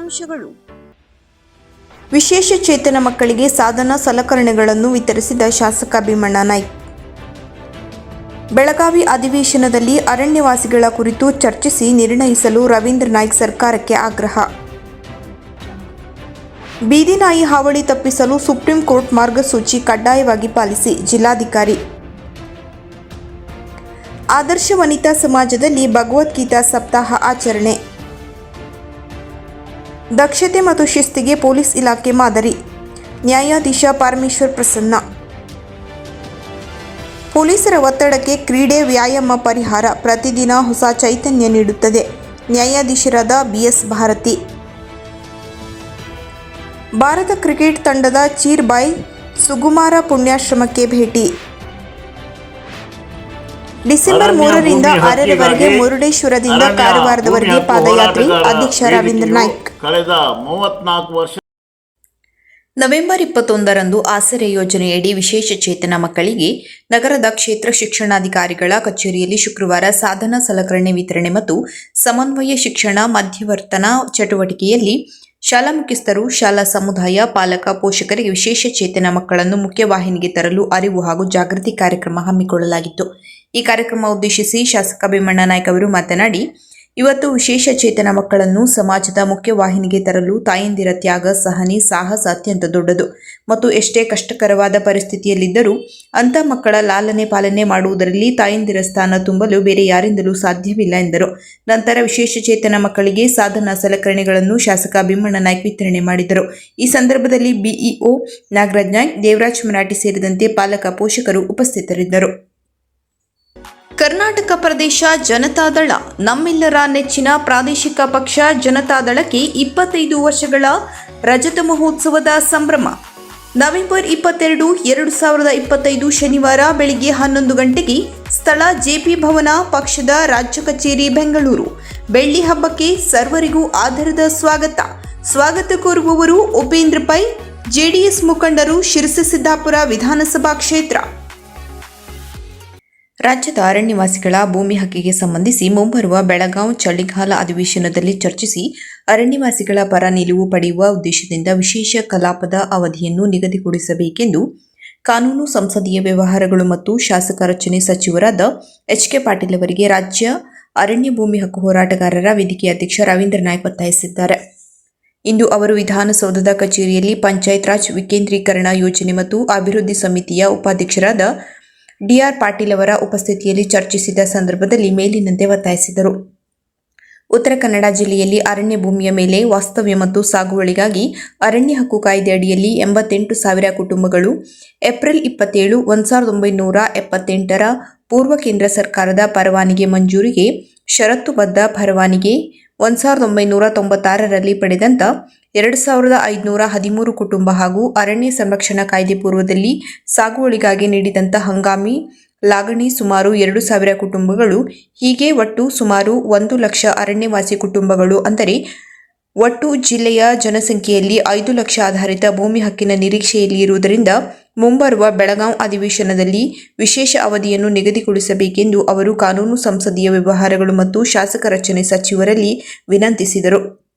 ಮುಖ್ಯಾಂಶಗಳು ವಿಶೇಷ ಚೇತನ ಮಕ್ಕಳಿಗೆ ಸಾಧನ ಸಲಕರಣೆಗಳನ್ನು ವಿತರಿಸಿದ ಶಾಸಕ ಭೀಮಣ್ಣ ನಾಯ್ಕ್. ಬೆಳಗಾವಿ ಅಧಿವೇಶನದಲ್ಲಿ ಅರಣ್ಯವಾಸಿಗಳ ಕುರಿತು ಚರ್ಚಿಸಿ ನಿರ್ಣಯಿಸಲು ರವೀಂದ್ರ ನಾಯ್ಕ್ ಸರ್ಕಾರಕ್ಕೆ ಆಗ್ರಹ. ಬೀದಿನಾಯಿ ಹಾವಳಿ ತಪ್ಪಿಸಲು ಸುಪ್ರೀಂ ಕೋರ್ಟ್ ಮಾರ್ಗಸೂಚಿ ಕಡ್ಡಾಯವಾಗಿ ಪಾಲಿಸಿ ಜಿಲ್ಲಾಧಿಕಾರಿ. ಆದರ್ಶ ವನಿತಾ ಸಮಾಜದಲ್ಲಿ ಭಗವದ್ಗೀತಾ ಸಪ್ತಾಹ ಆಚರಣೆ. ದಕ್ಷತೆ ಮತ್ತು ಶಿಸ್ತಿಗೆ ಪೊಲೀಸ್ ಇಲಾಖೆ ಮಾದರಿ. ನ್ಯಾಯಾಧೀಶ ಪರಮೇಶ್ವರ್ ಪ್ರಸನ್ನ. ಪೊಲೀಸರ ಒತ್ತಡಕ್ಕೆ ಕ್ರೀಡೆ ವ್ಯಾಯಾಮ ಪರಿಹಾರ ಪ್ರತಿದಿನ ಹೊಸ ಚೈತನ್ಯ ನೀಡುತ್ತದೆ. ನ್ಯಾಯಾಧೀಶರಾದ ಬಿಎಸ್ ಭಾರತಿ. ಭಾರತ ಕ್ರಿಕೆಟ್ ತಂಡದ ಚೀರ್ಬಾಯ್ ಸುಗುಮಾರ ಪುಣ್ಯಾಶ್ರಮಕ್ಕೆ ಭೇಟಿ. ಡಿಸೆಂಬರ್ ಮೂರರಿಂದ ಆರರವರೆಗೆ ಮುರುಡೇಶ್ವರದಿಂದ ಕಾರವಾರದವರೆಗೆ ಪಾದಯಾತ್ರೆ ಅಧ್ಯಕ್ಷ ರವೀಂದ್ರ ನಾಯ್ಕ್. ಕಳೆದ ಮೂವತ್ನಾಲ್ಕು ವರ್ಷ ನವೆಂಬರ್ ಇಪ್ಪತ್ತೊಂದರಂದು ಆಸರೆ ಯೋಜನೆಯಡಿ ವಿಶೇಷ ಚೇತನ ಮಕ್ಕಳಿಗೆ ನಗರದ ಕ್ಷೇತ್ರ ಶಿಕ್ಷಣಾಧಿಕಾರಿಗಳ ಕಚೇರಿಯಲ್ಲಿ ಶುಕ್ರವಾರ ಸಾಧನ ಸಲಕರಣೆ ವಿತರಣೆ ಮತ್ತು ಸಮನ್ವಯ ಶಿಕ್ಷಣ ಮಧ್ಯವರ್ತನಾ ಚಟುವಟಿಕೆಯಲ್ಲಿ ಶಾಲಾ ಮುಖ್ಯಸ್ಥರು ಶಾಲಾ ಸಮುದಾಯ ಪಾಲಕ ಪೋಷಕರಿಗೆ ವಿಶೇಷ ಚೇತನ ಮಕ್ಕಳನ್ನು ಮುಖ್ಯವಾಹಿನಿಗೆ ತರಲು ಅರಿವು ಹಾಗೂ ಜಾಗೃತಿ ಕಾರ್ಯಕ್ರಮ ಹಮ್ಮಿಕೊಳ್ಳಲಾಗಿತ್ತು. ಈ ಕಾರ್ಯಕ್ರಮ ಉದ್ದೇಶಿಸಿ ಶಾಸಕ ಭೀಮಣ್ಣ ನಾಯ್ಕ ಅವರು ಮಾತನಾಡಿ, ಇವತ್ತು ವಿಶೇಷ ಚೇತನ ಮಕ್ಕಳನ್ನು ಸಮಾಜದ ಮುಖ್ಯವಾಹಿನಿಗೆ ತರಲು ತಾಯಂದಿರ ತ್ಯಾಗ, ಸಹನೆ, ಸಾಹಸ ಅತ್ಯಂತ ದೊಡ್ಡದು. ಮತ್ತು ಎಷ್ಟೇ ಕಷ್ಟಕರವಾದ ಪರಿಸ್ಥಿತಿಯಲ್ಲಿದ್ದರೂ ಅಂಥ ಮಕ್ಕಳ ಲಾಲನೆ ಪಾಲನೆ ಮಾಡುವುದರಲ್ಲಿ ತಾಯಂದಿರ ಸ್ಥಾನ ತುಂಬಲು ಬೇರೆ ಯಾರಿಂದಲೂ ಸಾಧ್ಯವಿಲ್ಲ ಎಂದರು. ನಂತರ ವಿಶೇಷ ಚೇತನ ಮಕ್ಕಳಿಗೆ ಸಾಧನ ಸಲಕರಣೆಗಳನ್ನು ಶಾಸಕ ಭೀಮಣ್ಣ ನಾಯ್ಕ ವಿತರಣೆ ಮಾಡಿದರು. ಈ ಸಂದರ್ಭದಲ್ಲಿ ಬಿಇಒ ನಾಗರಾಜ್ ನಾಯ್ಕ್, ದೇವರಾಜ್ ಮರಾಠಿ ಸೇರಿದಂತೆ ಪಾಲಕ ಪೋಷಕರು ಉಪಸ್ಥಿತರಿದ್ದರು. ಕರ್ನಾಟಕ ಪ್ರದೇಶ ಜನತಾದಳ ನಮ್ಮೆಲ್ಲರ ನೆಚ್ಚಿನ ಪ್ರಾದೇಶಿಕ ಪಕ್ಷ ಜನತಾದಳಕ್ಕೆ ಇಪ್ಪತ್ತೈದು ವರ್ಷಗಳ ರಜತ ಮಹೋತ್ಸವದ ಸಂಭ್ರಮ. ನವೆಂಬರ್ ಇಪ್ಪತ್ತೆರಡು, ಎರಡು ಸಾವಿರದ ಇಪ್ಪತ್ತೈದು ಶನಿವಾರ ಬೆಳಿಗ್ಗೆ ಹನ್ನೊಂದು ಗಂಟೆಗೆ ಸ್ಥಳ ಜೆಪಿ ಭವನ ಪಕ್ಷದ ರಾಜ್ಯ ಕಚೇರಿ ಬೆಂಗಳೂರು. ಬೆಳ್ಳಿ ಹಬ್ಬಕ್ಕೆ ಸರ್ವರಿಗೂ ಆಧಾರದ ಸ್ವಾಗತ. ಸ್ವಾಗತ ಕೋರುವವರು ಉಪೇಂದ್ರ ಪೈ, ಜೆಡಿಎಸ್ ಮುಖಂಡರು ಶಿರಸಿ ಸಿದ್ದಾಪುರ ವಿಧಾನಸಭಾ ಕ್ಷೇತ್ರ. ರಾಜ್ಯದ ಅರಣ್ಯವಾಸಿಗಳ ಭೂಮಿ ಹಕ್ಕಿಗೆ ಸಂಬಂಧಿಸಿ ಮುಂಬರುವ ಬೆಳಗಾವಿ ಚಳಿಗಾಲ ಅಧಿವೇಶನದಲ್ಲಿ ಚರ್ಚಿಸಿ ಅರಣ್ಯವಾಸಿಗಳ ಪರ ನಿಲುವು ಪಡೆಯುವ ಉದ್ದೇಶದಿಂದ ವಿಶೇಷ ಕಲಾಪದ ಅವಧಿಯನ್ನು ನಿಗದಿಗೊಳಿಸಬೇಕೆಂದು ಕಾನೂನು ಸಂಸದೀಯ ವ್ಯವಹಾರಗಳು ಮತ್ತು ಶಾಸಕ ರಚನೆ ಸಚಿವರಾದ ಎಚ್ ಕೆ ಪಾಟೀಲ್ ಅವರಿಗೆ ರಾಜ್ಯ ಅರಣ್ಯ ಭೂಮಿ ಹಕ್ಕು ಹೋರಾಟಗಾರರ ವೇದಿಕೆ ಅಧ್ಯಕ್ಷ ರವೀಂದ್ರ ನಾಯ್ಕ್ ಒತ್ತಾಯಿಸಿದ್ದಾರೆ. ಇಂದು ಅವರು ವಿಧಾನಸೌಧದ ಕಚೇರಿಯಲ್ಲಿ ಪಂಚಾಯತ್ ರಾಜ್ ವಿಕೇಂದ್ರೀಕರಣ ಯೋಜನೆ ಮತ್ತು ಅಭಿವೃದ್ಧಿ ಸಮಿತಿಯ ಉಪಾಧ್ಯಕ್ಷರಾದ ಡಿಆರ್ ಪಾಟೀಲ್ ಅವರ ಉಪಸ್ಥಿತಿಯಲ್ಲಿ ಚರ್ಚಿಸಿದ ಸಂದರ್ಭದಲ್ಲಿ ಮೇಲಿನಂತೆ ಒತ್ತಾಯಿಸಿದರು. ಉತ್ತರ ಕನ್ನಡ ಜಿಲ್ಲೆಯಲ್ಲಿ ಅರಣ್ಯ ಭೂಮಿಯ ಮೇಲೆ ವಾಸ್ತವ್ಯ ಮತ್ತು ಸಾಗುವಳಿಗಾಗಿ ಅರಣ್ಯ ಹಕ್ಕು ಕಾಯ್ದೆ ಅಡಿಯಲ್ಲಿ ಎಂಬತ್ತೆಂಟು ಸಾವಿರ ಕುಟುಂಬಗಳು ಏಪ್ರಿಲ್ ಇಪ್ಪತ್ತೇಳು, ಒಂದು ಸಾವಿರದ ಒಂಬೈನೂರ ಎಪ್ಪತ್ತೆಂಟರ ಪೂರ್ವ ಕೇಂದ್ರ ಸರ್ಕಾರದ ಪರವಾನಿಗೆ ಮಂಜೂರಿಗೆ, ಷರತ್ತುಬದ್ಧ ಪರವಾನಗಿ ಒಂದು ಸಾವಿರದ ಒಂಬೈನೂರ ತೊಂಬತ್ತಾರರಲ್ಲಿ ಪಡೆದಂತ ಎರಡು ಸಾವಿರದ ಐದುನೂರ ಹದಿಮೂರು ಕುಟುಂಬ ಹಾಗೂ ಅರಣ್ಯ ಸಂರಕ್ಷಣಾ ಕಾಯ್ದೆ ಪೂರ್ವದಲ್ಲಿ ಸಾಗುವಳಿಗಾಗಿ ನೀಡಿದಂಥ ಹಂಗಾಮಿ ಲಾಗಣಿ ಸುಮಾರು ಎರಡು ಸಾವಿರ ಕುಟುಂಬಗಳು, ಹೀಗೆ ಒಟ್ಟು ಸುಮಾರು ಒಂದು ಲಕ್ಷ ಅರಣ್ಯವಾಸಿ ಕುಟುಂಬಗಳು ಅಂದರೆ ಒಟ್ಟು ಜಿಲ್ಲೆಯ ಜನಸಂಖ್ಯೆಯಲ್ಲಿ ಐದು ಲಕ್ಷ ಆಧಾರಿತ ಭೂಮಿ ಹಕ್ಕಿನ ನಿರೀಕ್ಷೆಯಲ್ಲಿ ಇರುವುದರಿಂದ ಮುಂಬರುವ ಬೆಳಗಾಂ ಅಧಿವೇಶನದಲ್ಲಿ ವಿಶೇಷ ಅವಧಿಯನ್ನು ನಿಗದಿಗೊಳಿಸಬೇಕೆಂದು ಅವರು ಕಾನೂನು ಸಂಸದೀಯ ವ್ಯವಹಾರಗಳು ಮತ್ತು ಶಾಸಕ ರಚನೆ ಸಚಿವರಲ್ಲಿ ವಿನಂತಿಸಿದರು.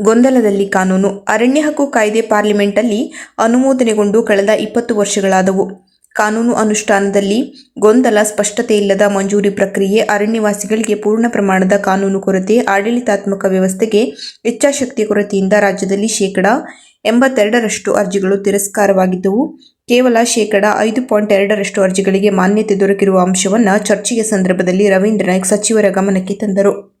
ಗೊಂದಲದಲ್ಲಿ ಕಾನೂನು, ಅರಣ್ಯ ಹಕ್ಕು ಕಾಯ್ದೆ ಪಾರ್ಲಿಮೆಂಟಲ್ಲಿ ಅನುಮೋದನೆಗೊಂಡು ಕಳೆದ ಇಪ್ಪತ್ತು ವರ್ಷಗಳಾದವು. ಕಾನೂನು ಅನುಷ್ಠಾನದಲ್ಲಿ ಗೊಂದಲ, ಸ್ಪಷ್ಟತೆ ಇಲ್ಲದ ಮಂಜೂರಿ ಪ್ರಕ್ರಿಯೆ, ಅರಣ್ಯವಾಸಿಗಳಿಗೆ ಪೂರ್ಣ ಪ್ರಮಾಣದ ಕಾನೂನು ಕೊರತೆ, ಆಡಳಿತಾತ್ಮಕ ವ್ಯವಸ್ಥೆಗೆ ಇಚ್ಛಾಶಕ್ತಿಯ ಕೊರತೆಯಿಂದ ರಾಜ್ಯದಲ್ಲಿ ಶೇಕಡಾ ಎಂಬತ್ತೆರಡರಷ್ಟು ಅರ್ಜಿಗಳು ತಿರಸ್ಕಾರವಾಗಿದ್ದವು. ಕೇವಲ ಶೇಕಡ ಐದು ಪಾಯಿಂಟ್ ಎರಡರಷ್ಟು ಅರ್ಜಿಗಳಿಗೆ ಮಾನ್ಯತೆ ದೊರಕಿರುವ ಅಂಶವನ್ನು ಚರ್ಚೆಯ ಸಂದರ್ಭದಲ್ಲಿ ರವೀಂದ್ರ ನಾಯ್ಕ್ ಸಚಿವರ ಗಮನಕ್ಕೆ ತಂದರು.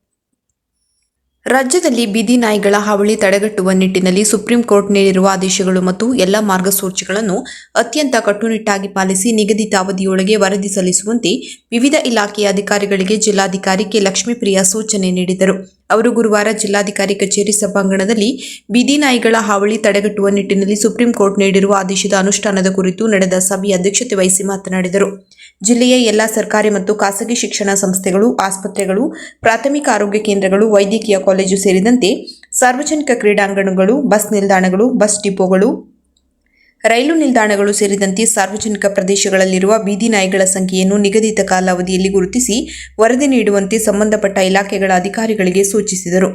ರಾಜ್ಯದಲ್ಲಿ ಬೀದಿ ನಾಯಿಗಳ ಹಾವಳಿ ತಡೆಗಟ್ಟುವ ನಿಟ್ಟಿನಲ್ಲಿ ಸುಪ್ರೀಂ ಕೋರ್ಟ್ ನೀಡಿರುವ ಆದೇಶಗಳು ಮತ್ತು ಎಲ್ಲ ಮಾರ್ಗಸೂಚಿಗಳನ್ನು ಅತ್ಯಂತ ಕಟ್ಟುನಿಟ್ಟಾಗಿ ಪಾಲಿಸಿ ನಿಗದಿತ ಅವಧಿಯೊಳಗೆ ವರದಿ ಸಲ್ಲಿಸುವಂತೆ ವಿವಿಧ ಇಲಾಖೆಯ ಅಧಿಕಾರಿಗಳಿಗೆ ಜಿಲ್ಲಾಧಿಕಾರಿ ಕೆ. ಲಕ್ಷ್ಮೀಪ್ರಿಯಾ ಸೂಚನೆ ನೀಡಿದರು. ಅವರು ಗುರುವಾರ ಜಿಲ್ಲಾಧಿಕಾರಿ ಕಚೇರಿ ಸಭಾಂಗಣದಲ್ಲಿ ಬೀದಿ ನಾಯಿಗಳ ಹಾವಳಿ ತಡೆಗಟ್ಟುವ ನಿಟ್ಟಿನಲ್ಲಿ ಸುಪ್ರೀಂ ಕೋರ್ಟ್ ನೀಡಿರುವ ಆದೇಶದ ಅನುಷ್ಠಾನದ ಕುರಿತು ನಡೆದ ಸಭೆಯ ಅಧ್ಯಕ್ಷತೆ ವಹಿಸಿ ಮಾತನಾಡಿದರು. ಜಿಲ್ಲೆಯ ಎಲ್ಲ ಸರ್ಕಾರಿ ಮತ್ತು ಖಾಸಗಿ ಶಿಕ್ಷಣ ಸಂಸ್ಥೆಗಳು, ಆಸ್ಪತ್ರೆಗಳು, ಪ್ರಾಥಮಿಕ ಆರೋಗ್ಯ ಕೇಂದ್ರಗಳು, ವೈದ್ಯಕೀಯ ಕಾಲೇಜು ಸೇರಿದಂತೆ ಸಾರ್ವಜನಿಕ ಕ್ರೀಡಾಂಗಣಗಳು, ಬಸ್ ನಿಲ್ದಾಣಗಳು, ಬಸ್ ಡಿಪೋಗಳು, ರೈಲು ನಿಲ್ದಾಣಗಳು ಸೇರಿದಂತೆ ಸಾರ್ವಜನಿಕ ಪ್ರದೇಶಗಳಲ್ಲಿರುವ ಬೀದಿ ನಾಯಿಗಳ ಸಂಖ್ಯೆಯನ್ನು ನಿಗದಿತ ಕಾಲಾವಧಿಯಲ್ಲಿ ಗುರುತಿಸಿ ವರದಿ ನೀಡುವಂತೆ ಸಂಬಂಧಪಟ್ಟ ಇಲಾಖೆಗಳ ಅಧಿಕಾರಿಗಳಿಗೆ ಸೂಚಿಸಿದರು.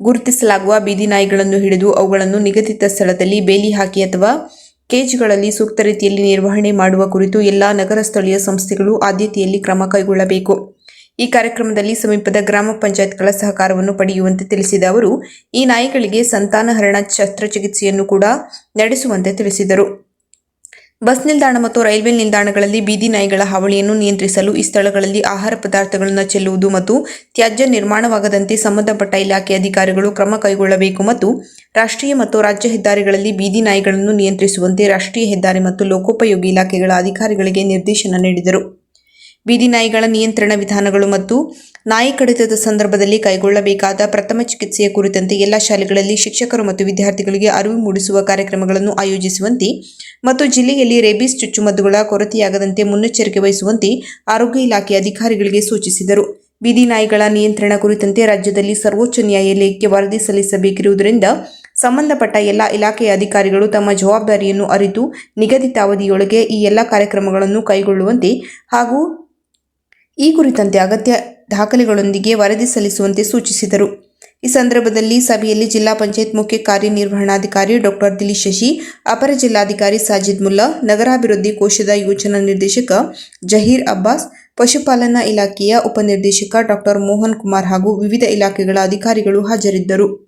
ಗುರುತಿಸಲಾಗುವ ಬೀದಿ ನಾಯಿಗಳನ್ನು ಹಿಡಿದು ಅವುಗಳನ್ನು ನಿಗದಿತ ಸ್ಥಳದಲ್ಲಿ ಬೇಲಿ ಹಾಕಿ ಅಥವಾ ಕೇಜ್ಗಳಲ್ಲಿ ಸೂಕ್ತ ರೀತಿಯಲ್ಲಿ ನಿರ್ವಹಣೆ ಮಾಡುವ ಕುರಿತು ಎಲ್ಲಾ ನಗರ ಸ್ಥಳೀಯ ಸಂಸ್ಥೆಗಳು ಆದ್ಯತೆಯಲ್ಲಿ ಕ್ರಮ ಕೈಗೊಳ್ಳಬೇಕು. ಈ ಕಾರ್ಯಕ್ರಮದಲ್ಲಿ ಸಮೀಪದ ಗ್ರಾಮ ಪಂಚಾಯತ್ಗಳ ಸಹಕಾರವನ್ನು ಪಡೆಯುವಂತೆ ತಿಳಿಸಿದ ಅವರು, ಈ ನಾಯಿಗಳಿಗೆ ಸಂತಾನಹರಣ ಶಸ್ತ್ರಚಿಕಿತ್ಸೆಯನ್ನು ಕೂಡ ನಡೆಸುವಂತೆ ತಿಳಿಸಿದರು. ಬಸ್ ನಿಲ್ದಾಣ ಮತ್ತು ರೈಲ್ವೆ ನಿಲ್ದಾಣಗಳಲ್ಲಿ ಬೀದಿ ನಾಯಿಗಳ ಹಾವಳಿಯನ್ನು ನಿಯಂತ್ರಿಸಲು ಈ ಸ್ಥಳಗಳಲ್ಲಿ ಆಹಾರ ಪದಾರ್ಥಗಳನ್ನು ಚೆಲ್ಲುವುದು ಮತ್ತು ತ್ಯಾಜ್ಯ ನಿರ್ಮಾಣವಾಗದಂತೆ ಸಂಬಂಧಪಟ್ಟ ಇಲಾಖೆ ಅಧಿಕಾರಿಗಳು ಕ್ರಮ ಕೈಗೊಳ್ಳಬೇಕು ಮತ್ತು ರಾಷ್ಟ್ರೀಯ ಮತ್ತು ರಾಜ್ಯ ಹೆದ್ದಾರಿಗಳಲ್ಲಿ ಬೀದಿ ನಾಯಿಗಳನ್ನು ನಿಯಂತ್ರಿಸುವಂತೆ ರಾಷ್ಟ್ರೀಯ ಹೆದ್ದಾರಿ ಮತ್ತು ಲೋಕೋಪಯೋಗಿ ಇಲಾಖೆಗಳ ಅಧಿಕಾರಿಗಳಿಗೆ ನಿರ್ದೇಶನ ನೀಡಿದರು. ಬೀದಿ ನಾಯಿಗಳ ನಿಯಂತ್ರಣ ವಿಧಾನಗಳು ಮತ್ತು ನಾಯಿ ಕಡಿತದ ಸಂದರ್ಭದಲ್ಲಿ ಕೈಗೊಳ್ಳಬೇಕಾದ ಪ್ರಥಮ ಚಿಕಿತ್ಸೆಯ ಕುರಿತಂತೆ ಎಲ್ಲ ಶಾಲೆಗಳಲ್ಲಿ ಶಿಕ್ಷಕರು ಮತ್ತು ವಿದ್ಯಾರ್ಥಿಗಳಿಗೆ ಅರಿವು ಮೂಡಿಸುವ ಕಾರ್ಯಕ್ರಮಗಳನ್ನು ಆಯೋಜಿಸುವಂತೆ ಮತ್ತು ಜಿಲ್ಲೆಯಲ್ಲಿ ರೇಬಿಸ್ ಚುಚ್ಚುಮದ್ದುಗಳ ಕೊರತೆಯಾಗದಂತೆ ಮುನ್ನೆಚ್ಚರಿಕೆ ವಹಿಸುವಂತೆ ಆರೋಗ್ಯ ಇಲಾಖೆ ಅಧಿಕಾರಿಗಳಿಗೆ ಸೂಚಿಸಿದರು. ಬೀದಿ ನಾಯಿಗಳ ನಿಯಂತ್ರಣ ಕುರಿತಂತೆ ರಾಜ್ಯದಲ್ಲಿ ಸರ್ವೋಚ್ಚ ನ್ಯಾಯಾಲಯಕ್ಕೆ ವರದಿ ಸಲ್ಲಿಸಬೇಕಿರುವುದರಿಂದ ಸಂಬಂಧಪಟ್ಟ ಎಲ್ಲ ಇಲಾಖೆಯ ಅಧಿಕಾರಿಗಳು ತಮ್ಮ ಜವಾಬ್ದಾರಿಯನ್ನು ಅರಿತು ನಿಗದಿತ ಅವಧಿಯೊಳಗೆ ಈ ಎಲ್ಲ ಕಾರ್ಯಕ್ರಮಗಳನ್ನು ಕೈಗೊಳ್ಳುವಂತೆ ಹಾಗೂ ಈ ಕುರಿತಂತೆ ಅಗತ್ಯ ದಾಖಲೆಗಳೊಂದಿಗೆ ವರದಿ ಸಲ್ಲಿಸುವಂತೆ ಸೂಚಿಸಿದರು. ಈ ಸಂದರ್ಭದಲ್ಲಿ ಸಭೆಯಲ್ಲಿ ಜಿಲ್ಲಾ ಪಂಚಾಯತ್ ಮುಖ್ಯ ಕಾರ್ಯನಿರ್ವಹಣಾಧಿಕಾರಿ ಡಾಕ್ಟರ್ ದಿಲೀಶ್ ಶಶಿ, ಅಪರ ಜಿಲ್ಲಾಧಿಕಾರಿ ಸಾಜಿದ್ ಮುಲ್ಲಾ, ನಗರಾಭಿವೃದ್ಧಿ ಕೋಶದ ಯೋಜನಾ ನಿರ್ದೇಶಕ ಜಹೀರ್ ಅಬ್ಬಾಸ್, ಪಶುಪಾಲನಾ ಇಲಾಖೆಯ ಉಪನಿರ್ದೇಶಕ ಡಾಕ್ಟರ್ ಮೋಹನ್ ಕುಮಾರ್ ಹಾಗೂ ವಿವಿಧ ಇಲಾಖೆಗಳ ಅಧಿಕಾರಿಗಳು ಹಾಜರಿದ್ದರು.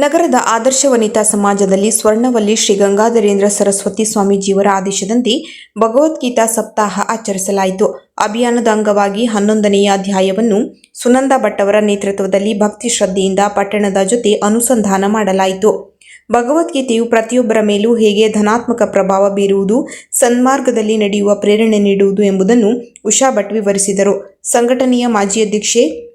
ನಗರದ ಆದರ್ಶ ವನಿತಾ ಸಮಾಜದಲ್ಲಿ ಸ್ವರ್ಣವಲ್ಲಿ ಶ್ರೀ ಗಂಗಾಧರೇಂದ್ರ ಸರಸ್ವತಿ ಸ್ವಾಮೀಜಿಯವರ ಆದೇಶದಂತೆ ಭಗವದ್ಗೀತಾ ಸಪ್ತಾಹ ಆಚರಿಸಲಾಯಿತು. ಅಭಿಯಾನದ ಅಂಗವಾಗಿ ಹನ್ನೊಂದನೆಯ ಅಧ್ಯಾಯವನ್ನು ಸುನಂದ ಭಟ್ಟವರ ನೇತೃತ್ವದಲ್ಲಿ ಭಕ್ತಿ ಶ್ರದ್ಧೆಯಿಂದ ಪಟ್ಟಣದ ಜೊತೆ ಅನುಸಂಧಾನ ಮಾಡಲಾಯಿತು. ಭಗವದ್ಗೀತೆಯು ಪ್ರತಿಯೊಬ್ಬರ ಮೇಲೂ ಹೇಗೆ ಧನಾತ್ಮಕ ಪ್ರಭಾವ ಬೀರುವುದು, ಸನ್ಮಾರ್ಗದಲ್ಲಿ ನಡೆಯುವ ಪ್ರೇರಣೆ ನೀಡುವುದು ಎಂಬುದನ್ನು ಉಷಾ ಭಟ್ ವಿವರಿಸಿದರು. ಸಂಘಟನೆಯ ಮಾಜಿ ಅಧ್ಯಕ್ಷೆ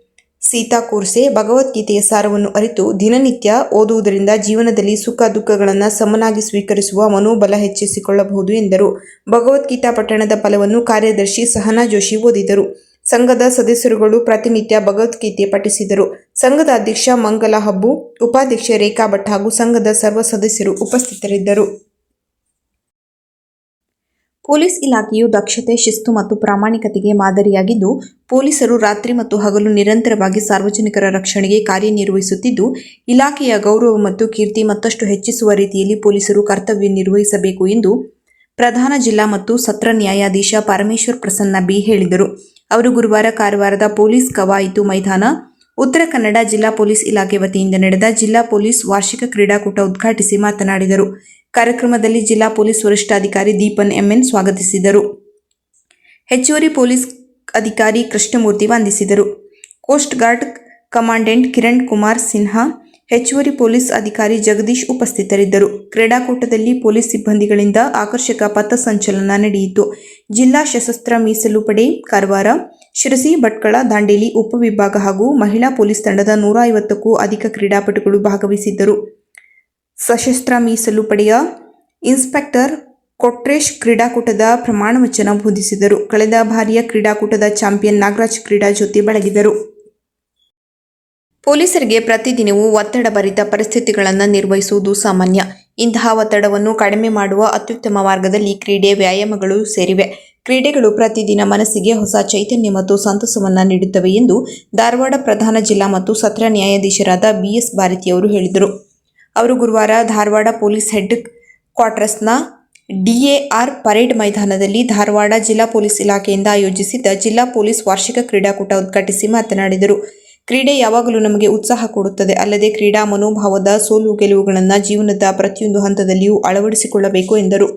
ಸೀತಾ ಕೂರ್ಸೆ ಭಗವದ್ಗೀತೆಯ ಸಾರವನ್ನು ಅರಿತು ದಿನನಿತ್ಯ ಓದುವುದರಿಂದ ಜೀವನದಲ್ಲಿ ಸುಖ ದುಃಖಗಳನ್ನು ಸಮನಾಗಿ ಸ್ವೀಕರಿಸುವ ಮನೋಬಲ ಹೆಚ್ಚಿಸಿಕೊಳ್ಳಬಹುದು ಎಂದರು. ಭಗವದ್ಗೀತಾ ಪಠಣದ ಫಲವನ್ನು ಕಾರ್ಯದರ್ಶಿ ಸಹನಾ ಜೋಶಿ ಓದಿದರು. ಸಂಘದ ಸದಸ್ಯರುಗಳು ಪ್ರತಿನಿತ್ಯ ಭಗವದ್ಗೀತೆ ಪಠಿಸಿದರು. ಸಂಘದ ಅಧ್ಯಕ್ಷ ಮಂಗಲ ಹಬ್ಬು, ಉಪಾಧ್ಯಕ್ಷ ರೇಖಾ ಭಟ್ ಹಾಗೂ ಸಂಘದ ಸರ್ವ ಸದಸ್ಯರು ಉಪಸ್ಥಿತರಿದ್ದರು. ಪೊಲೀಸ್ ಇಲಾಖೆಯು ದಕ್ಷತೆ, ಶಿಸ್ತು ಮತ್ತು ಪ್ರಾಮಾಣಿಕತೆಗೆ ಮಾದರಿಯಾಗಿದ್ದು, ಪೊಲೀಸರು ರಾತ್ರಿ ಮತ್ತು ಹಗಲು ನಿರಂತರವಾಗಿ ಸಾರ್ವಜನಿಕರ ರಕ್ಷಣೆಗೆ ಕಾರ್ಯನಿರ್ವಹಿಸುತ್ತಿದ್ದು, ಇಲಾಖೆಯ ಗೌರವ ಮತ್ತು ಕೀರ್ತಿ ಮತ್ತಷ್ಟು ಹೆಚ್ಚಿಸುವ ರೀತಿಯಲ್ಲಿ ಪೊಲೀಸರು ಕರ್ತವ್ಯ ನಿರ್ವಹಿಸಬೇಕು ಎಂದು ಪ್ರಧಾನ ಜಿಲ್ಲಾ ಮತ್ತು ಸತ್ರ ನ್ಯಾಯಾಧೀಶ ಪರಮೇಶ್ವರ್ ಪ್ರಸನ್ನ ಬಿ ಹೇಳಿದರು. ಅವರು ಗುರುವಾರ ಕಾರವಾರದ ಪೊಲೀಸ್ ಕವಾಯಿತು ಮೈದಾನ, ಉತ್ತರ ಕನ್ನಡ ಜಿಲ್ಲಾ ಪೊಲೀಸ್ ಇಲಾಖೆ ವತಿಯಿಂದ ನಡೆದ ಜಿಲ್ಲಾ ಪೊಲೀಸ್ ವಾರ್ಷಿಕ ಕ್ರೀಡಾಕೂಟ ಉದ್ಘಾಟಿಸಿ ಮಾತನಾಡಿದರು. ಕಾರ್ಯಕ್ರಮದಲ್ಲಿ ಜಿಲ್ಲಾ ಪೊಲೀಸ್ ವರಿಷ್ಠಾಧಿಕಾರಿ ದೀಪನ್ ಎಂಎನ್ ಸ್ವಾಗತಿಸಿದರು. ಹೆಚ್ಚುವರಿ ಪೊಲೀಸ್ ಅಧಿಕಾರಿ ಕೃಷ್ಣಮೂರ್ತಿ ವಂದಿಸಿದರು. Coast guard commandant Kiran Kumar Sinha, ಹೆಚ್ಚುವರಿ ಪೊಲೀಸ್ ಅಧಿಕಾರಿ ಜಗದೀಶ್ ಉಪಸ್ಥಿತರಿದ್ದರು. ಕ್ರೀಡಾಕೂಟದಲ್ಲಿ ಪೊಲೀಸ್ ಸಿಬ್ಬಂದಿಗಳಿಂದ ಆಕರ್ಷಕ ಪಥಸಂಚಲನ ನಡೆಯಿತು. ಜಿಲ್ಲಾ ಸಶಸ್ತ್ರ ಮೀಸಲು ಪಡೆ ಕಾರವಾರ, ಶಿರಸಿ, ಭಟ್ಕಳ, ದಾಂಡೇಲಿ ಉಪವಿಭಾಗ ಹಾಗೂ ಮಹಿಳಾ ಪೊಲೀಸ್ ತಂಡದ ನೂರ ಐವತ್ತಕ್ಕೂ ಅಧಿಕ ಕ್ರೀಡಾಪಟುಗಳು ಭಾಗವಹಿಸಿದ್ದರು. ಸಶಸ್ತ್ರ ಮೀಸಲು ಪಡೆಯ ಇನ್ಸ್ಪೆಕ್ಟರ್ ಕೊಟ್ರೇಶ್ ಕ್ರೀಡಾಕೂಟದ ಪ್ರಮಾಣವಚನ ಬೋಧಿಸಿದರು. ಕಳೆದ ಬಾರಿಯ ಕ್ರೀಡಾಕೂಟದ ಚಾಂಪಿಯನ್ ನಾಗರಾಜ್ ಕ್ರೀಡಾ ಜೊತೆ ಬೆಳಗಿದರು. ಪೊಲೀಸರಿಗೆ ಪ್ರತಿದಿನವೂ ಒತ್ತಡ ಭರಿತ ಪರಿಸ್ಥಿತಿಗಳನ್ನು ನಿರ್ವಹಿಸುವುದು ಸಾಮಾನ್ಯ. ಇಂತಹ ಒತ್ತಡವನ್ನು ಕಡಿಮೆ ಮಾಡುವ ಅತ್ಯುತ್ತಮ ಮಾರ್ಗದಲ್ಲಿ ಕ್ರೀಡೆ ವ್ಯಾಯಾಮಗಳು ಸೇರಿವೆ. ಕ್ರೀಡೆಗಳು ಪ್ರತಿದಿನ ಮನಸ್ಸಿಗೆ ಹೊಸ ಚೈತನ್ಯ ಮತ್ತು ಸಂತಸವನ್ನು ನೀಡುತ್ತವೆ ಎಂದು ಧಾರವಾಡ ಪ್ರಧಾನ ಜಿಲ್ಲಾ ಮತ್ತು ಸತ್ರ ನ್ಯಾಯಾಧೀಶರಾದ ಬಿಎಸ್ ಭಾರತಿಯವರು ಹೇಳಿದರು. ಅವರು ಗುರುವಾರ ಧಾರವಾಡ ಪೊಲೀಸ್ ಹೆಡ್ ಕ್ವಾರ್ಟರ್ಸ್ನ ಡಿಎಆರ್ ಪರೇಡ್ ಮೈದಾನದಲ್ಲಿ ಧಾರವಾಡ ಜಿಲ್ಲಾ ಪೊಲೀಸ್ ಇಲಾಖೆಯಿಂದ ಆಯೋಜಿಸಿದ್ದ ಜಿಲ್ಲಾ ಪೊಲೀಸ್ ವಾರ್ಷಿಕ ಕ್ರೀಡಾಕೂಟ ಉದ್ಘಾಟಿಸಿ ಮಾತನಾಡಿದರು. ಕ್ರೀಡೆ ಯಾವಾಗಲೂ ನಮಗೆ ಉತ್ಸಾಹ ಕೊಡುತ್ತದೆ. ಅಲ್ಲದೆ ಕ್ರೀಡಾ ಮನೋಭಾವದ ಸೋಲು ಗೆಲುವುಗಳನ್ನು ಜೀವನದ ಪ್ರತಿಯೊಂದು ಹಂತದಲ್ಲಿಯೂ ಅಳವಡಿಸಿಕೊಳ್ಳಬೇಕು ಎಂದರು.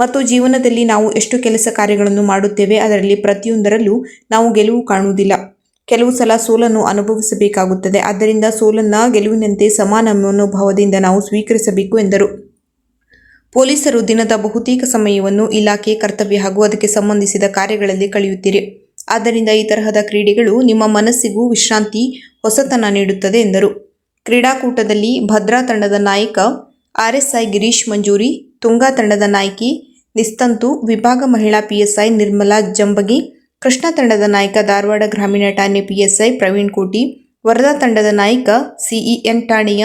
ಮತ್ತು ಜೀವನದಲ್ಲಿ ನಾವು ಎಷ್ಟು ಕೆಲಸ ಕಾರ್ಯಗಳನ್ನು ಮಾಡುತ್ತೇವೆ ಅದರಲ್ಲಿ ಪ್ರತಿಯೊಂದರಲ್ಲೂ ನಾವು ಗೆಲುವು ಕಾಣುವುದಿಲ್ಲ. ಕೆಲವು ಸಲ ಸೋಲನ್ನು ಅನುಭವಿಸಬೇಕಾಗುತ್ತದೆ. ಆದ್ದರಿಂದ ಸೋಲನ್ನ ಗೆಲುವಿನಂತೆ ಸಮಾನ ಮನೋಭಾವದಿಂದ ನಾವು ಸ್ವೀಕರಿಸಬೇಕು ಎಂದರು. ಪೊಲೀಸರು ದಿನದ ಬಹುತೇಕ ಸಮಯವನ್ನು ಇಲಾಖೆ, ಕರ್ತವ್ಯ ಹಾಗೂ ಅದಕ್ಕೆ ಸಂಬಂಧಿಸಿದ ಕಾರ್ಯಗಳಲ್ಲಿ ಕಳೆಯುತ್ತೀರಿ ಆದ್ದರಿಂದ ಈ ತರಹದ ಕ್ರೀಡೆಗಳು ನಿಮ್ಮ ಮನಸ್ಸಿಗೂ ವಿಶ್ರಾಂತಿ, ಹೊಸತನ ನೀಡುತ್ತದೆ ಎಂದರು. ಕ್ರೀಡಾಕೂಟದಲ್ಲಿ ಭದ್ರಾ ತಂಡದ ನಾಯಕ ಆರ್ಎಸ್ಐ ಗಿರೀಶ್ ಮಂಜೂರಿ, ತುಂಗಾ ತಂಡದ ನಾಯಕಿ ನಿಸ್ತಂತು, ವಿಭಾಗ ಮಹಿಳಾ ಪಿಎಸ್ಐ ನಿರ್ಮಲಾ ಜಂಬಗಿ ಕೃಷ್ಣ ತಂಡದ ನಾಯಕ ಧಾರವಾಡ ಗ್ರಾಮೀಣ ಠಾಣೆ ಪಿಎಸ್ಐ ಪ್ರವೀಣ್ ಕೋಟಿ, ವರದಾ ತಂಡದ ನಾಯಕ ಸಿಇಎನ್ ಠಾಣೆಯ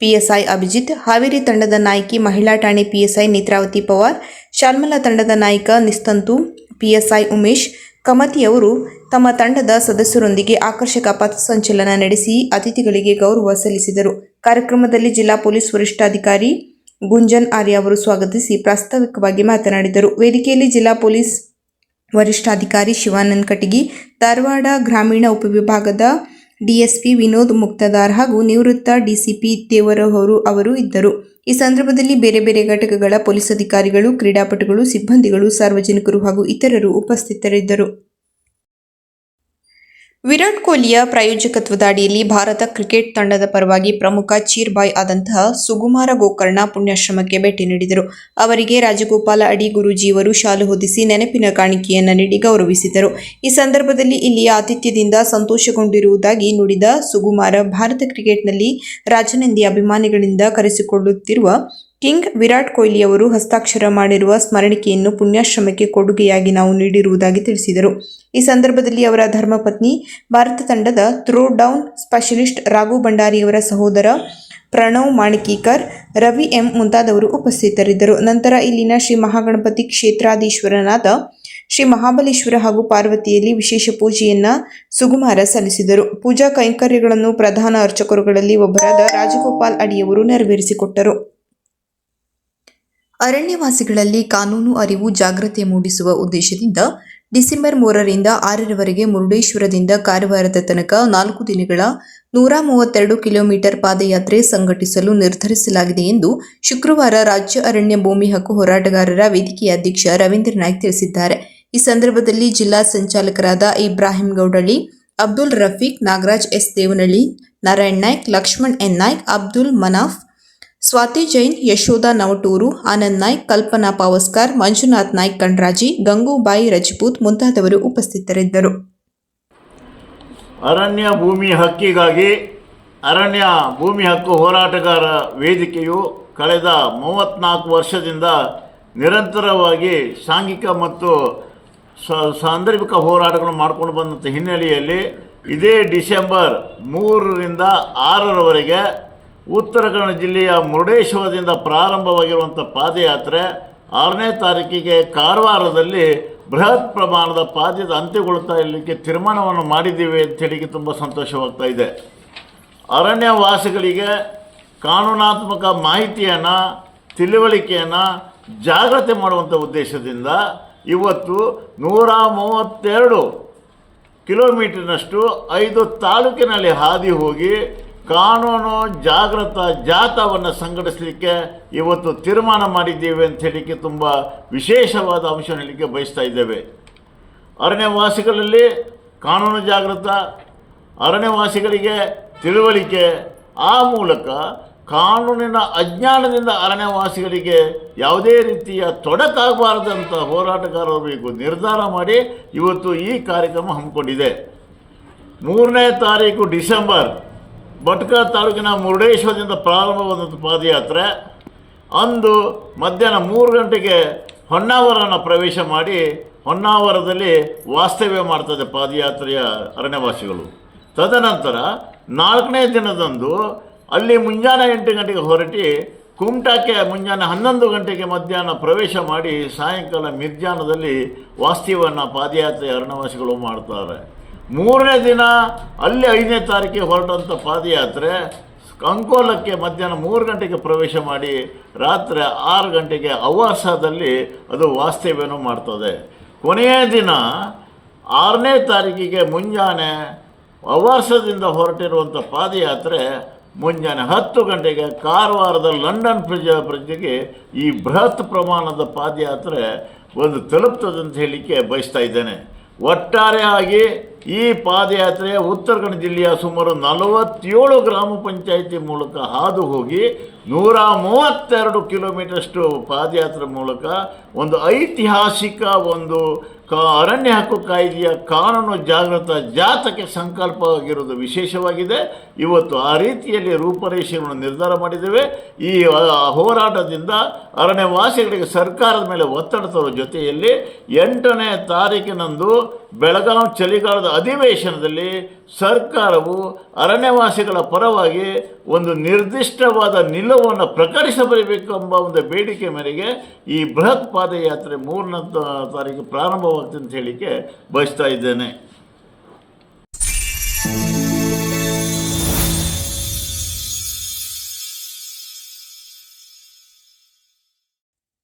ಪಿಎಸ್ಐ ಅಭಿಜಿತ್, ಹಾವೇರಿ ತಂಡದ ನಾಯಕಿ ಮಹಿಳಾ ಠಾಣೆ ಪಿಎಸ್ಐ ನೇತ್ರಾವತಿ ಪವಾರ್, ಶಾಲ್ಮಲಾ ತಂಡದ ನಾಯಕ ನಿಸ್ತಂತು, ಪಿಎಸ್ಐ ಉಮೇಶ್ ಕಮತಿಯವರು ತಮ್ಮ ತಂಡದ ಸದಸ್ಯರೊಂದಿಗೆ ಆಕರ್ಷಕ ಪಥಸಂಚಲನ ನಡೆಸಿ ಅತಿಥಿಗಳಿಗೆ ಗೌರವ ಸಲ್ಲಿಸಿದರು. ಕಾರ್ಯಕ್ರಮದಲ್ಲಿ ಜಿಲ್ಲಾ ಪೊಲೀಸ್ ವರಿಷ್ಠಾಧಿಕಾರಿ ಗುಂಜನ್ ಆರ್ಯ ಅವರು ಸ್ವಾಗತಿಸಿ ಪ್ರಾಸ್ತಾವಿಕವಾಗಿ ಮಾತನಾಡಿದರು. ವೇದಿಕೆಯಲ್ಲಿ ಜಿಲ್ಲಾ ಪೊಲೀಸ್ ವರಿಷ್ಠಾಧಿಕಾರಿ ಶಿವಾನಂದ್ ಕಟಗಿ ಧಾರವಾಡ ಗ್ರಾಮೀಣ ಉಪವಿಭಾಗದ ಡಿಎಸ್ಪಿ ವಿನೋದ್ ಮುಕ್ತದಾರ್ ಹಾಗೂ ನಿವೃತ್ತ ಡಿಸಿಪಿ ದೇವರಹೊರು ಅವರು ಇದ್ದರು. ಈ ಸಂದರ್ಭದಲ್ಲಿ ಬೇರೆ ಬೇರೆ ಘಟಕಗಳ ಪೊಲೀಸ್ ಅಧಿಕಾರಿಗಳು, ಕ್ರೀಡಾಪಟುಗಳು, ಸಿಬ್ಬಂದಿಗಳು, ಸಾರ್ವಜನಿಕರು ಹಾಗೂ ಇತರರು ಉಪಸ್ಥಿತರಿದ್ದರು. ವಿರಾಟ್ ಕೊಹ್ಲಿಯ ಪ್ರಾಯೋಜಕತ್ವದ ಅಡಿಯಲ್ಲಿ ಭಾರತ ಕ್ರಿಕೆಟ್ ತಂಡದ ಪರವಾಗಿ ಪ್ರಮುಖ ಚೀರ್ಬಾಯ್ ಆದಂತಹ ಸುಗುಮಾರ ಗೋಕರ್ಣ ಪುಣ್ಯಾಶ್ರಮಕ್ಕೆ ಭೇಟಿ ನೀಡಿದರು. ಅವರಿಗೆ ರಾಜಗೋಪಾಲ ಅಡಿ ಗುರುಜಿಯವರು ಶಾಲು ಹೊದಿಸಿ ನೆನಪಿನ ಕಾಣಿಕೆಯನ್ನು ನೀಡಿ ಗೌರವಿಸಿದರು. ಈ ಸಂದರ್ಭದಲ್ಲಿ ಇಲ್ಲಿಯ ಆತಿಥ್ಯದಿಂದ ಸಂತೋಷಗೊಂಡಿರುವುದಾಗಿ ನುಡಿದ ಸುಗುಮಾರ ಭಾರತ ಕ್ರಿಕೆಟ್ನಲ್ಲಿ ರಾಜನಂದಿ ಅಭಿಮಾನಿಗಳಿಂದ ಕರೆಸಿಕೊಳ್ಳುತ್ತಿರುವ ಕಿಂಗ್ ವಿರಾಟ್ ಕೊಹ್ಲಿ ಅವರು ಹಸ್ತಾಕ್ಷರ ಮಾಡಿರುವ ಸ್ಮರಣಿಕೆಯನ್ನು ಪುಣ್ಯಾಶ್ರಮಕ್ಕೆ ಕೊಡುಗೆಯಾಗಿ ನಾವು ನೀಡಿರುವುದಾಗಿ ತಿಳಿಸಿದರು. ಈ ಸಂದರ್ಭದಲ್ಲಿ ಅವರ ಧರ್ಮಪತ್ನಿ, ಭಾರತ ತಂಡದ ಥ್ರೋ ಡೌನ್ ಸ್ಪೆಷಲಿಸ್ಟ್ ರಾಘು ಭಂಡಾರಿಯವರ ಸಹೋದರ ಪ್ರಣವ್ ಮಾಣಿಕೀಕರ್, ರವಿ ಎಂ ಮುಂತಾದವರು ಉಪಸ್ಥಿತರಿದ್ದರು. ನಂತರ ಇಲ್ಲಿನ ಶ್ರೀ ಮಹಾಗಣಪತಿ ಕ್ಷೇತ್ರಾಧೀಶ್ವರನಾದ ಶ್ರೀ ಮಹಾಬಲೇಶ್ವರ ಹಾಗೂ ಪಾರ್ವತಿಯಲ್ಲಿ ವಿಶೇಷ ಪೂಜೆಯನ್ನ ಸುಗುಮಾರ ಸಲ್ಲಿಸಿದರು. ಪೂಜಾ ಕೈಂಕರ್ಯಗಳನ್ನು ಪ್ರಧಾನ ಅರ್ಚಕರುಗಳಲ್ಲಿ ಒಬ್ಬರಾದ ರಾಜಗೋಪಾಲ್ ಅಡಿಯವರು ನೆರವೇರಿಸಿಕೊಟ್ಟರು. ಅರಣ್ಯವಾಸಿಗಳಲ್ಲಿ ಕಾನೂನು ಅರಿವು ಜಾಗೃತಿ ಮೂಡಿಸುವ ಉದ್ದೇಶದಿಂದ ಡಿಸೆಂಬರ್ ಮೂರರಿಂದ ಆರರವರೆಗೆ ಮುರುಡೇಶ್ವರದಿಂದ ಕಾರವಾರದ ತನಕ ನಾಲ್ಕು ದಿನಗಳ ನೂರ ಮೂವತ್ತೆರಡು ಕಿಲೋಮೀಟರ್ ಪಾದಯಾತ್ರೆ ಸಂಘಟಿಸಲು ನಿರ್ಧರಿಸಲಾಗಿದೆ ಎಂದು ಶುಕ್ರವಾರ ರಾಜ್ಯ ಅರಣ್ಯ ಭೂಮಿ ಹಕ್ಕು ಹೋರಾಟಗಾರರ ವೇದಿಕೆಯ ಅಧ್ಯಕ್ಷ ರವೀಂದ್ರ ನಾಯ್ಕ್ ತಿಳಿಸಿದ್ದಾರೆ. ಈ ಸಂದರ್ಭದಲ್ಲಿ ಜಿಲ್ಲಾ ಸಂಚಾಲಕರಾದ ಇಬ್ರಾಹಿಂ ಗೌಡಳ್ಳಿ, ಅಬ್ದುಲ್ ರಫೀಕ್ ನಾಗರಾಜ್ ಎಸ್ ದೇವನಳ್ಳಿ, ನಾರಾಯಣ್ ನಾಯ್ಕ್, ಲಕ್ಷ್ಮಣ್ ಎನ್ ನಾಯ್ಕ್, ಅಬ್ದುಲ್ ಮನಾಫ್ ಸ್ವಾತಿ ಜೈನ್, ಯಶೋಧ ನವಟೂರು, ಆನಂದ್ ನಾಯ್ಕ್, ಕಲ್ಪನಾ ಪಾವಸ್ಕರ್, ಮಂಜುನಾಥ್ ನಾಯ್ಕ್, ಕಣ್ರಾಜಿ, ಗಂಗೂಬಾಯಿ ರಜಪೂತ್ ಮುಂತಾದವರು ಉಪಸ್ಥಿತರಿದ್ದರು. ಅರಣ್ಯ ಭೂಮಿ ಹಕ್ಕಿಗಾಗಿ ಅರಣ್ಯ ಭೂಮಿ ಹಕ್ಕು ಹೋರಾಟಗಾರ ವೇದಿಕೆಯು ಕಳೆದ ಮೂವತ್ತ್ನಾಲ್ಕು ವರ್ಷದಿಂದ ನಿರಂತರವಾಗಿ ಸಾಂಘಿಕ ಮತ್ತು ಸಾಂದರ್ಭಿಕ ಹೋರಾಟಗಳನ್ನು ಮಾಡಿಕೊಂಡು ಬಂದಂಥ ಹಿನ್ನೆಲೆಯಲ್ಲಿ ಇದೇ ಡಿಸೆಂಬರ್ ಮೂರರಿಂದ ಆರರವರೆಗೆ ಉತ್ತರ ಕನ್ನಡ ಜಿಲ್ಲೆಯ ಮುರುಡೇಶ್ವರದಿಂದ ಪ್ರಾರಂಭವಾಗಿರುವಂಥ ಪಾದಯಾತ್ರೆ ಆರನೇ ತಾರೀಕಿಗೆ ಕಾರವಾರದಲ್ಲಿ ಬೃಹತ್ ಪ್ರಮಾಣದ ಪಾದ್ಯದ ಅಂತ್ಯಗೊಳ್ತಾ ಇರಲಿಕ್ಕೆ ತೀರ್ಮಾನವನ್ನು ಮಾಡಿದ್ದೀವಿ ಅಂತ ಹೇಳಿಕ್ಕೆ ತುಂಬ ಸಂತೋಷವಾಗ್ತಾ ಇದೆ. ಅರಣ್ಯವಾಸಿಗಳಿಗೆ ಕಾನೂನಾತ್ಮಕ ಮಾಹಿತಿಯನ್ನು, ತಿಳುವಳಿಕೆಯನ್ನು ಜಾಗ್ರತೆ ಮಾಡುವಂಥ ಉದ್ದೇಶದಿಂದ ಇವತ್ತು ನೂರ ಮೂವತ್ತೆರಡು ಕಿಲೋಮೀಟರ್ನಷ್ಟು ಐದು ತಾಲೂಕಿನಲ್ಲಿ ಹಾದಿ ಹೋಗಿ ಕಾನೂನು ಜಾಗೃತ ಜಾಥಾವನ್ನು ಸಂಘಟಿಸಲಿಕ್ಕೆ ಇವತ್ತು ತೀರ್ಮಾನ ಮಾಡಿದ್ದೇವೆ ಅಂತ ಹೇಳಲಿಕ್ಕೆ ತುಂಬ ವಿಶೇಷವಾದ ಅಂಶ ಹೇಳಲಿಕ್ಕೆ ಬಯಸ್ತಾ ಇದ್ದೇವೆ. ಅರಣ್ಯವಾಸಿಗಳಲ್ಲಿ ಕಾನೂನು ಜಾಗೃತ ಅರಣ್ಯವಾಸಿಗಳಿಗೆ ತಿಳುವಳಿಕೆ, ಆ ಮೂಲಕ ಕಾನೂನಿನ ಅಜ್ಞಾನದಿಂದ ಅರಣ್ಯವಾಸಿಗಳಿಗೆ ಯಾವುದೇ ರೀತಿಯ ತೊಡಕಾಗಬಾರದಂಥ ಹೋರಾಟಗಾರರು ಬೇಕು ನಿರ್ಧಾರ ಮಾಡಿ ಇವತ್ತು ಈ ಕಾರ್ಯಕ್ರಮ ಹಮ್ಮಿಕೊಂಡಿದೆ. ಮೂರನೇ ತಾರೀಕು ಡಿಸೆಂಬರ್ ಭಟ್ಕ ತಾಲೂಕಿನ ಮುರುಡೇಶ್ವರದಿಂದ ಪ್ರಾರಂಭವಾದಂಥ ಪಾದಯಾತ್ರೆ. ಅಂದು ಮಧ್ಯಾಹ್ನ ಮೂರು ಗಂಟೆಗೆ ಹೊನ್ನಾವರನ ಪ್ರವೇಶ ಮಾಡಿ ಹೊನ್ನಾವರದಲ್ಲಿ ವಾಸ್ತವ್ಯ ಮಾಡ್ತದೆ ಪಾದಯಾತ್ರೆಯ ಅರಣ್ಯವಾಸಿಗಳು. ತದನಂತರ ನಾಲ್ಕನೇ ದಿನದಂದು ಅಲ್ಲಿ ಮುಂಜಾನೆ ಎಂಟು ಗಂಟೆಗೆ ಹೊರಟಿ ಕುಮಟಾಕ್ಕೆ ಮುಂಜಾನೆ ಹನ್ನೊಂದು ಗಂಟೆಗೆ ಮಧ್ಯಾಹ್ನ ಪ್ರವೇಶ ಮಾಡಿ ಸಾಯಂಕಾಲ ಮಿರ್ಜಾನದಲ್ಲಿ ವಾಸ್ತವ್ಯವನ್ನು ಪಾದಯಾತ್ರೆ ಅರಣ್ಯವಾಸಿಗಳು ಮಾಡ್ತಾರೆ. ಮೂರನೇ ದಿನ ಅಲ್ಲಿ ಐದನೇ ತಾರೀಕಿಗೆ ಹೊರಟಂಥ ಪಾದಯಾತ್ರೆ, ಅಂಕೋಲಕ್ಕೆ ಮಧ್ಯಾಹ್ನ ಮೂರು ಗಂಟೆಗೆ ಪ್ರವೇಶ ಮಾಡಿ ರಾತ್ರಿ ಆರು ಗಂಟೆಗೆ ಅವಾಸದಲ್ಲಿ ಅದು ವಾಸ್ತವ್ಯನೂ ಮಾಡ್ತದೆ. ಕೊನೆಯ ದಿನ ಆರನೇ ತಾರೀಕಿಗೆ ಮುಂಜಾನೆ ಅವಾಸದಿಂದ ಹೊರಟಿರುವಂಥ ಪಾದಯಾತ್ರೆ ಮುಂಜಾನೆ ಹತ್ತು ಗಂಟೆಗೆ ಕಾರವಾರದ ಲಂಡನ್ ಪ್ರಜ ಪ್ರಜೆಗೆ ಈ ಬೃಹತ್ ಪ್ರಮಾಣದ ಪಾದಯಾತ್ರೆ ಒಂದು ತಲುಪ್ತದೆ ಅಂತ ಹೇಳಲಿಕ್ಕೆ ಬಯಸ್ತಾ ಇದ್ದೇನೆ. ಒಟ್ಟಾರೆಯಾಗಿ ಈ ಪಾದಯಾತ್ರೆ ಉತ್ತರ ಕನ್ನಡ ಜಿಲ್ಲೆಯ ಸುಮಾರು ನಲವತ್ತೇಳು ಗ್ರಾಮ ಪಂಚಾಯಿತಿ ಮೂಲಕ ಹಾದು ಹೋಗಿ ನೂರ ಮೂವತ್ತೆರಡು ಕಿಲೋಮೀಟರ್ಷ್ಟು ಪಾದಯಾತ್ರೆ ಮೂಲಕ ಒಂದು ಐತಿಹಾಸಿಕ ಒಂದು ಕ ಅರಣ್ಯ ಹಕ್ಕು ಕಾಯ್ದೆಯ ಕಾನೂನು ಜಾಗೃತ ಜಾತಕ್ಕೆ ಸಂಕಲ್ಪವಾಗಿರುವುದು ವಿಶೇಷವಾಗಿದೆ. ಇವತ್ತು ಆ ರೀತಿಯಲ್ಲಿ ರೂಪರೇಷೆಗಳನ್ನು ನಿರ್ಧಾರ ಮಾಡಿದ್ದೇವೆ. ಈ ಹೋರಾಟದಿಂದ ಅರಣ್ಯವಾಸಿಗಳಿಗೆ ಸರ್ಕಾರದ ಮೇಲೆ ಒತ್ತಡ ತರುವ ಜೊತೆಯಲ್ಲಿ ಎಂಟನೇ ತಾರೀಕಿನಂದು ಬೆಳಗಾವಿ ಚಳಿಗಾಲದ ಅಧಿವೇಶನದಲ್ಲಿ ಸರ್ಕಾರವು ಅರಣ್ಯವಾಸಿಗಳ ಪರವಾಗಿ ಒಂದು ನಿರ್ದಿಷ್ಟವಾದ ನಿಲುವನ್ನು ಪ್ರಕಟಿಸಬರಬೇಕು ಎಂಬ ಒಂದು ಬೇಡಿಕೆ ಮೇರೆಗೆ ಈ ಬೃಹತ್ ಪಾದಯಾತ್ರೆ ಮೂರನೇ ತಾರೀಕು ಪ್ರಾರಂಭವಾಗ್ತದೆ ಅಂತ ಹೇಳಿಕೆ ಬಯಸ್ತಾ ಇದ್ದೇನೆ.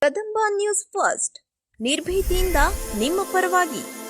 Kadamba news first. ನಿರ್ಭೀತಿಯಿಂದ ನಿಮ್ಮ ಪರವಾಗಿ.